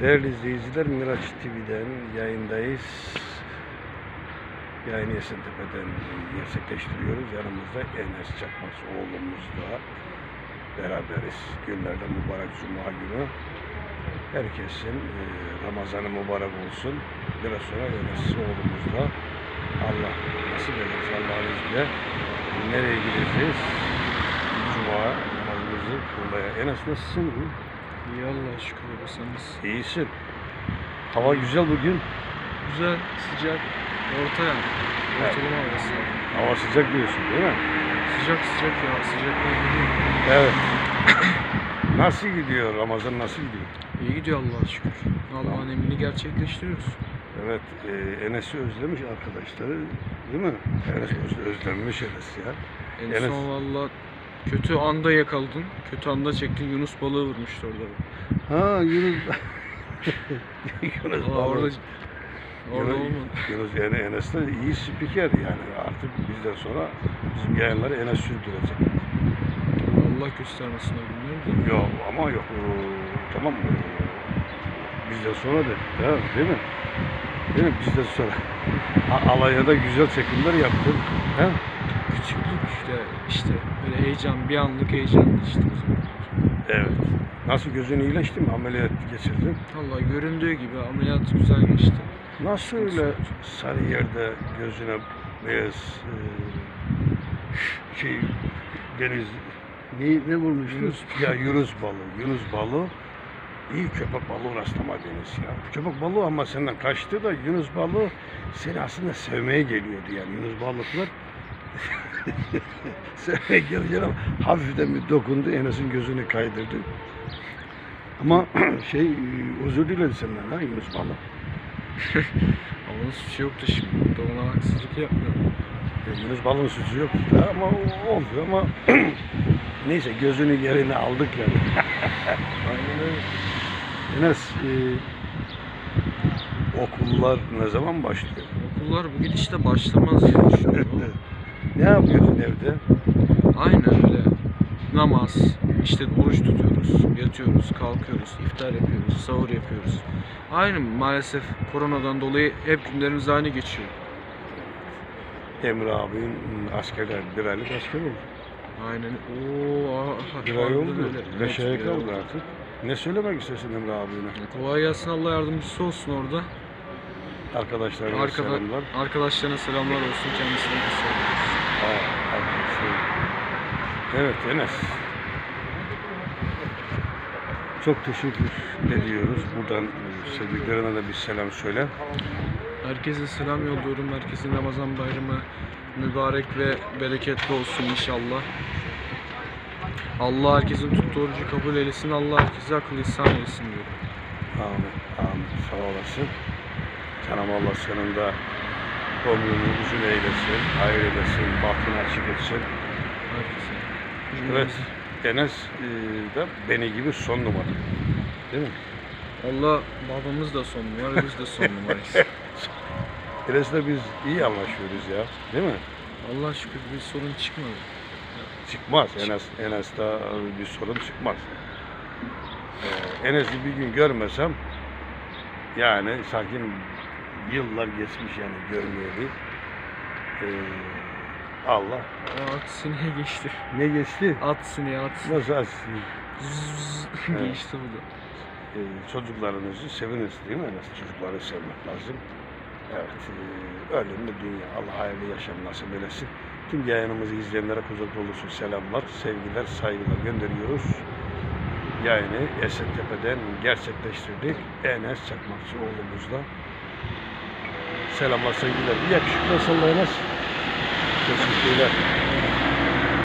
Değerli izleyiciler Miraç TV'den yayındayız. Yayını Esentepe'den gerçekleştiriyoruz. Yanımızda Enes Çakmaz oğlumuzla beraberiz. Günlerden mübarek Cuma günü. Herkesin e, Ramazanı mübarek olsun. Biraz sonra Enes oğlumuzla Allah nasip ederse Allah'ın izniyle nereye gideceğiz? Cuma namazımızı kılmaya. Enes nasılsın? İyi Allah'a şükür nasılsın? İyisin. Hava güzel bugün. Güzel, sıcak, orta yani. Ortalama havası. Hava sıcak diyorsun değil mi? Sıcak sıcak ya, sıcaklar gidiyor. Evet. nasıl gidiyor? Ramazan nasıl gidiyor? İyi gidiyor Allah'a şükür. Allah'ın emrini gerçekleştiriyoruz. Evet, e, Enes'i özlemiş arkadaşları değil mi? Enes öz- özlenmiş Enes ya. En Enes- son valla kötü anda yakaladın. Kötü anda çektin Yunus balığı vurmuştu orada. Ha Yunus. Yunus Aa, balığı. orada orada Yunus, olmadı. Yunus yani Enes de iyi spiker yani. Artık bizden sonra bizim yayınları Enes sürdürecek. Allah göstermesin o günleri de. Yok ama yok. ee, Tamam mı? Bizden sonra da ya, değil mi? Değil mi? Bizden sonra. A- Alanya'da güzel çekimler yaptın. He? Küçüklük işte, işte heyecan, bir anlık heyecan işte o zaman. Evet. Nasıl gözün iyileşti mi? Ameliyat geçirdin. Valla göründüğü gibi ameliyat güzel geçti. Nasıl öyle sarı yerde gözüne beyaz e, şey deniz ne, ne vurmuştu? Yunus. Ya Yunus balığı. Yunus balığı iyi köpek balığı rastlama deniz ya. Köpek balığı ama senden kaçtı da Yunus balığı seni aslında sevmeye geliyordu yani. Yunus balıklar sevmeye gelince hafiften bir dokundu. Enes'in gözünü kaydırdı. Ama şey özür diledi senden ha Yunus. Ama hiçbir şey yoktu şimdi. Da ona haksızlık yapmıyorum. E, Yunus balığın suçu yok da ama oldu ama neyse gözünü yerine aldık yani. Aynen öyle. Enes e, okullar ne zaman başlıyor? Okullar bu gidişte başlamaz diye düşünüyorum. Ne yapıyorsun evde? Aynen öyle. Namaz, işte oruç tutuyoruz, yatıyoruz, kalkıyoruz, iftar yapıyoruz, sahur yapıyoruz. Aynı maalesef koronadan dolayı hep günlerimiz aynı geçiyor. Emre abinin askerler bir aylık asker oldu. Aynen. Oo, Bir ay oldu. bir ay kaldı artık. Ne söylemek istersin Emre abine? Kolay gelsin Allah yardımcısı olsun orada. Arkadaşlarına Arkada, selamlar. arkadaşlarına selamlar olsun kendisine de selamlar. Evet Enes. Çok teşekkür ediyoruz. Buradan e, sevdiklerine de bir selam söyle. Herkese selam yolluyorum. Herkesin Ramazan bayramı mübarek ve bereketli olsun inşallah. Allah herkesin tuttuğu orucu kabul eylesin. Allah herkese akıl ihsan eylesin diyorum. Amin. Amin. Sağ olasın. Cenab-ı Allah senin de ömrünü uzun eylesin, hayır eylesin, bahtını açık etsin. Evet. Enes e, de beni gibi son numara. Değil mi? Allah babamız da son numara, biz de son numarayız. Enes'le biz iyi anlaşıyoruz ya. Değil mi? Allah şükür bir sorun çıkmadı. Çıkmaz. Enes, Enes'te bir sorun çıkmaz. Ee, Enes'i bir gün görmesem yani sanki yıllar geçmiş yani görmeyeli. Ee, Allah. At sineye geçti. Ne geçti? At sineye at. Nasıl açsın? Zzz Evet. geçti bu da. Ee, çocuklarınızı seviniz değil mi Enes? Çocukları sevmek lazım. Evet. E, ölümlü dünya. Allah hayırlı yaşam nasip eylesin. Tüm yayınımızı izleyenlere kucak dolusu selamlar, sevgiler, saygılar gönderiyoruz. Yayını Esentepe'den gerçekleştirdik. Enes Çakmakçı oğlumuzla. Selamlar, sevgiler. Bir yakışıklı Enes. Teşekkürler.